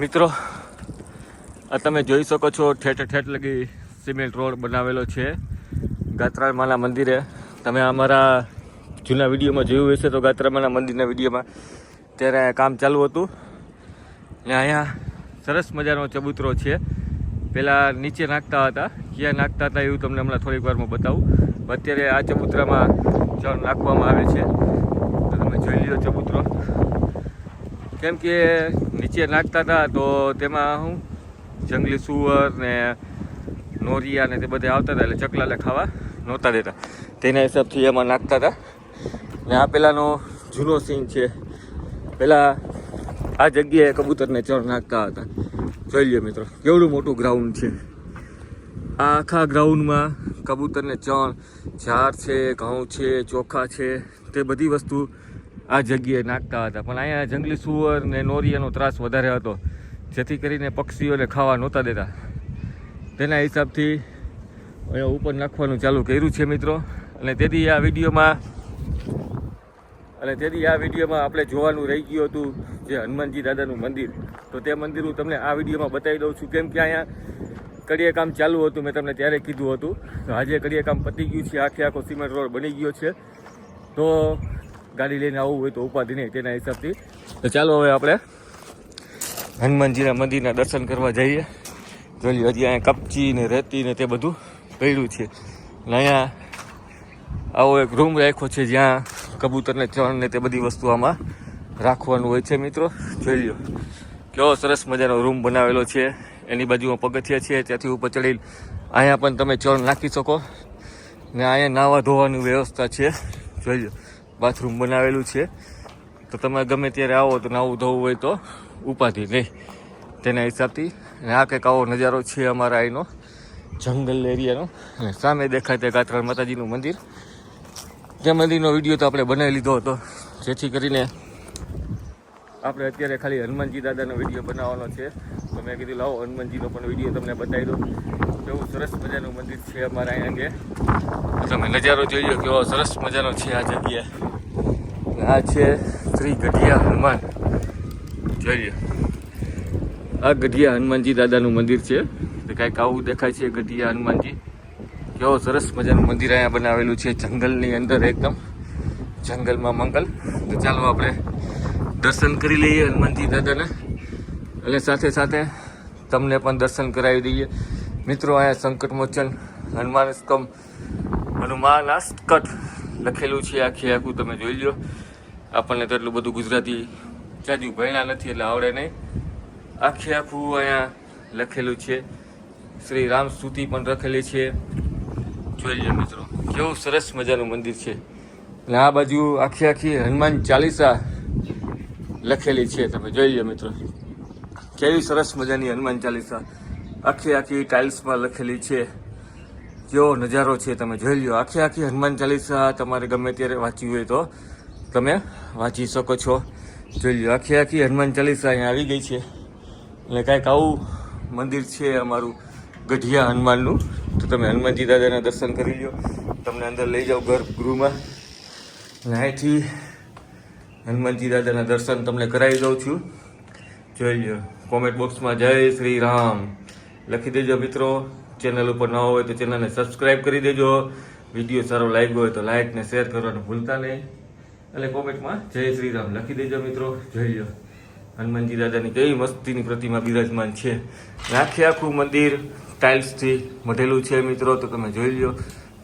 મિત્રો, આ તમે જોઈ શકો છો, ઠેઠ ઠેઠ લગી સિમેન્ટ રોડ બનાવેલો છે, ગાત્રામાના મંદિરે. તમે અમારા જૂના વિડીયોમાં જોયું હશે તો ગાત્રામાના મંદિરના વિડીયોમાં ત્યારે કામ ચાલુ હતું. ને અહીંયા સરસ મજાનો ચબૂતરો છે. પહેલાં નીચે નાખતા હતા, ક્યાં નાખતા હતા એવું તમને હમણાં થોડીક વારમાં બતાવું. અત્યારે આ ચબૂતરામાં નાખવામાં આવે છે. તો તમે જોઈ લો ચબૂતરો. કેમ કે નીચે નાખતા હતા તો તેમાં હું જંગલી સુવર ને નોરિયા ને તે બધા આવતા હતા એટલે ચકલાને ખાવા નહોતા દેતા. તેના હિસાબથી એમાં નાખતા હતા. ને આ પહેલાંનો જૂનો સીન છે. પહેલાં આ જગ્યાએ કબૂતરને ચણ નાખતા હતા. જોઈ લ્યો મિત્રો, કેવડું મોટું ગ્રાઉન્ડ છે. આ આખા ગ્રાઉન્ડમાં કબૂતરને ચણ, ઝાડ છે, ઘઉં છે, ચોખા છે, તે બધી વસ્તુ આ જગ્યાએ નાખતા હતા. પણ અહીંયા જંગલી સુવર ને નોરિયાનો ત્રાસ વધારે હતો. જેથી કરીને પક્ષીઓને ખાવા નહોતા દેતા. તેના હિસાબથી અહીંયા ઉપર નાખવાનું ચાલુ કર્યું છે મિત્રો. અને તેથી આ વિડીયોમાં અને તેથી આ વિડીયોમાં આપણે જોવાનું રહી ગયું હતું જે હનુમાનજી દાદાનું મંદિર. તો તે મંદિર હું તમને આ વિડીયોમાં બતાવી દઉં છું. કેમ કે અહીંયા કડિયા કામ ચાલુ હતું. મેં તમને ત્યારે કીધું હતું. તો આજે કડિયા કામ પતી ગયું છે. આખે આખો સિમેન્ટ રોડ બની ગયો છે. તો ગાડી લઈને આવવું હોય તો ઉપાધિ નહીં, તેના હિસાબથી. તો ચાલો હવે આપણે હનુમાનજીના મંદિરના દર્શન કરવા જઈએ. જોઈ હજી અહીંયા કપચી ને રેતી ને તે બધું પડ્યું છે. ને અહીંયા આવો એક રૂમ રાખ્યો છે જ્યાં કબૂતરને ચણ તે બધી વસ્તુ આમાં રાખવાનું હોય છે મિત્રો. જોઈ લો કેવો સરસ મજાનો રૂમ બનાવેલો છે. એની બાજુમાં પગથિયા છે, ત્યાંથી ઉપર ચડી અહીંયા પણ તમે ચણ નાખી શકો. ને અહીંયા નાવા ધોવાની વ્યવસ્થા છે. જોઈ લો બાથરૂમ બનાવેલું છે. તો તમે ગમે ત્યારે આવો તો નાવું ધોવું હોય તો ઉપાધિ નહીં. તેના હિસાબથી આ કંઈક આવો નજારો છે અમારા અહીંનો જંગલ એરિયાનો. અને સામે દેખાય તે ગાત્રાળ માતાજીનું મંદિર. તે મંદિરનો વીડિયો તો આપણે બનાવી લીધો હતો. જેથી કરીને આપણે અત્યારે ખાલી હનુમાનજી દાદાનો વીડિયો બનાવવાનો છે. તો મેં કીધું, લાવો, હનુમાનજીનો પણ વીડિયો તમને બતાવી દો કેવું સરસ મજાનું મંદિર છે અમારા અહીંયા કે તમે નજારો જોઈ લો, કેવો સરસ મજાનો છે આ જગ્યા. આ છે શ્રી ગઢિયા હનુમાન. જોઈ લો. આ ગઢિયા હનુમાનજી દાદાનું મંદિર છે. તો કાંઈક આવું દેખાય છે ગઢિયા હનુમાનજી. કેવો સરસ મજાનું મંદિર અહીંયા બનાવેલું છે જંગલની અંદર એકદમ. જંગલમાં મંગલ. તો ચાલો આપણે દર્શન કરી લઈએ હનુમાનજી દાદાને. અને સાથે સાથે તમને પણ દર્શન કરાવી દઈએ. મિત્રો, અહીંયા સંકટ મોચન હનુમાન સ્કમ હનુમાનાસ્કટ લખેલું છે. આખી આખું તમે જોઈ લો આપણને તો એટલું બધું ગુજરાતી જાજુ ભણ્યા નથી, એટલે આવડે નહીં. આખે આખું અહીંયા લખેલું છે. શ્રી રામ સ્તુતિ પણ લખેલી છે. જોઈ લો મિત્રો, કેવું સરસ મજાનું મંદિર છે. અને આ બાજુ આખી આખી હનુમાન ચાલીસા લખેલી છે. તમે જોઈ લો મિત્રો. કેવી સરસ મજાની હનુમાન ચાલીસા. આખી આખી ટાઇલ્સમાં લખેલી છે. જેવો નજારો છે તમે જોઈ લો આખી આખી હનુમાન ચાલીસા તમારે ગમે ત્યારે વાંચવી હોય તો તમે વાંચી શકો છો. જોઈ લો આખી આખી હનુમાન ચાલીસા અહીંયા આવી ગઈ છે. એટલે કાંઈક આવું મંદિર છે અમારું ગઢિયા હનુમાનનું. તો તમે હનુમાનજી દાદાના દર્શન કરી લો તમને અંદર લઈ જાઓ ગર્ભગૃહમાં અને અહીંથી હનુમાનજી દાદાના દર્શન તમને કરાવી દઉં છું. જોઈ લો કોમેન્ટ બોક્સમાં જય શ્રી રામ. લખી દેજો મિત્રો ચેનલ ઉપર ન હોય તો ચેનલને સબસ્ક્રાઈબ કરી દેજો. વીડિયો સારો લાગ્યો હોય તો લાઈક ને શેર કરવાનું ભૂલતા નહીં. એટલે કોમેન્ટમાં જય શ્રી રામ. લખી દેજો મિત્રો, જોઈ લો. હનુમાનજી દાદાની કેવી મસ્તીની પ્રતિમા બિરાજમાન છે. આખે આખું મંદિર ટાઇલ્સથી મઢેલું છે મિત્રો, તો તમે જોઈ લો.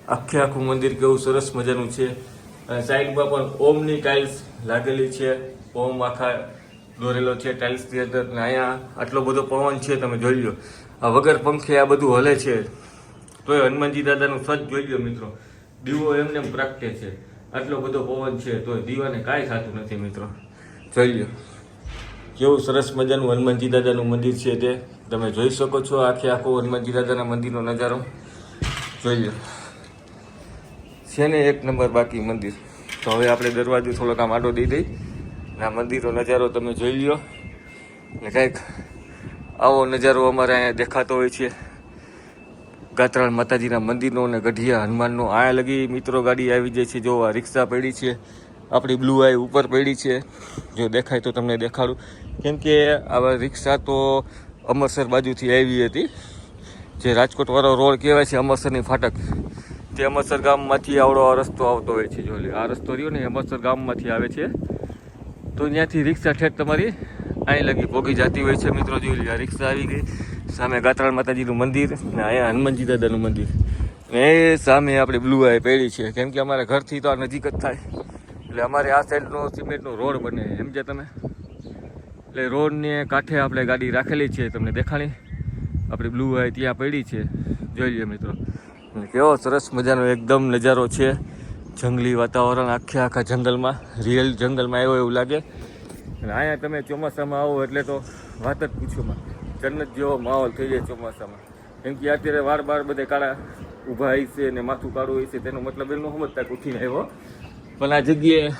આખે આખું મંદિર કેવું સરસ મજાનું છે. અને સાઈડમાં પણ ઓમની ટાઇલ્સ લાગેલી છે. ઓમ આખા દોરેલો છે ટાઇલ્સની અંદર ને અહીંયા આટલો બધો પવન છે, તમે જોઈ લો. આ વગર પંખે આ બધું હલે છે. તોય હનુમાનજી દાદાનું સજ જોઈ લો મિત્રો. દીવો એમને એમ પ્રગટે છે. આટલો બધો પવન છે, તોય દીવાને કાંઈ થતું નથી મિત્રો. જોઈ લો. કેવું સરસ મજાનું હનુમાનજી દાદાનું મંદિર છે તે. તમે જોઈ શકો છો આખે આખો હનુમાનજી દાદાના મંદિરનો નજારો. જોઈ લો. છે ને એક નંબર બાકી મંદિર? તો હવે આપણે દરવાજો થોડોક આમ આડો દઈ દઈ. આ મંદિરનો નજારો તમે જોઈ લો ને કંઈક આવો નજારો અમારે અહીંયા દેખાતો હોય છે. ગાત્રાળ માતાજીના મંદિરનો અને ગઢિયા હનુમાનનો. અહીંયા લગી મિત્રો ગાડી આવી જાય છે જો આ રિક્ષા પડી છે, આપણી બ્લુ આઈ ઉપર પડી છે. જો દેખાય તો તમને દેખાડું. કેમ કે આવા રિક્ષા તો અમરસર બાજુથી આવી હતી. જે રાજકોટવાળો રોડ કહેવાય છે, અમરસરની ફાટક. તે અમરસર ગામમાંથી આવડો આ રસ્તો આવતો હોય છે જો આ રસ્તો રહ્યો ને અમરસર ગામમાંથી આવે છે. તો ત્યાંથી રિક્ષા ઠેઠ તમારી અહીં લગી પોગી જતી હોય છે મિત્રો. જોઈ લીધા રિક્ષા આવી ગઈ. સામે ગાત્રાળ માતાજીનું મંદિર ને અહીંયા હનુમાનજી દાદાનું મંદિર. ને એ સામે આપણે બ્લુ આઈ પહેરી છે. કેમ કે અમારા ઘરથી તો આ નજીક જ થાય. એટલે અમારે આ સાઈડનો સિમેન્ટનો રોડ બને. એમ છે તમે? એટલે રોડને કાંઠે આપણે ગાડી રાખેલી છે, તમને દેખાણી. આપણી બ્લુ આઈ ત્યાં પડી છે. જોઈ લઈએ મિત્રો. કેવો સરસ મજાનો એકદમ નજારો છે. જંગલી વાતાવરણ, આખે આખા જંગલમાં રિયલ જંગલમાં આવ્યો એવું લાગે. અને અહીંયા તમે ચોમાસામાં આવો એટલે તો વાત જ પૂછ્યોમાં જન્નત જેવો માહોલ થઈ જાય ચોમાસામાં. કેમ કે અત્યારે વાર બાર બધે કાળા ઊભા હોય છે ને માથું કાળું હોય છે, તેનો મતલબ એનો સમજતા ઉઠીને આવ્યો. પણ આ જગ્યાએ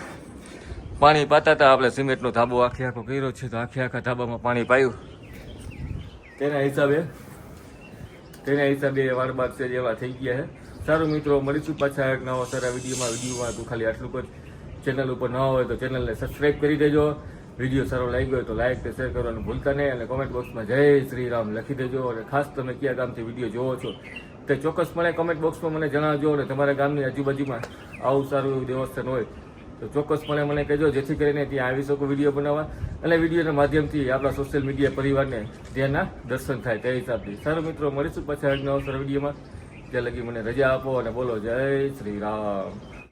પાણી પાતા હતા આપણે સિમેન્ટનો ધાબો આખે આખો કર્યો છે, તો આખે આખા ધાબામાં પાણી પાયું. તેના હિસાબે તેના હિસાબે વાર બાર છે જેવા થઈ ગયા છે. સારું મિત્રો, મળીશું પાછા એક નવા સારા વિડીયોમાં. વિડીયોમાં તું ખાલી આટલું પર ચેનલ ઉપર ન હોય તો ચેનલને સબસ્ક્રાઈબ કરી દેજો. વીડિયો સારો લાગ્યો હોય તો લાઈક કે શેર કરવાનું ભૂલતા નહીં અને કોમેન્ટ બોક્સમાં જય શ્રી રામ લખી દેજો અને ખાસ તમે કયા ગામથી વીડિયો જોવો છો તે ચોક્કસપણે કોમેન્ટ બોક્સમાં મને જણાવજો અને તમારા ગામની આજુબાજુમાં આવું સારું એવું દેવસ્થાન હોય તો ચોક્કસપણે મને કહેજો, જેથી કરીને ત્યાં આવી શકો વીડિયો બનાવવા અને વિડીયોના માધ્યમથી આપણા સોશિયલ મીડિયા પરિવારને ત્યાંના દર્શન થાય તે હિસાબથી. સારું મિત્રો, મળીશું પાછા આજના અવસર સારા વિડીયોમાં. ત્યાં લગી મને રજા આપો અને બોલો જય શ્રી રામ.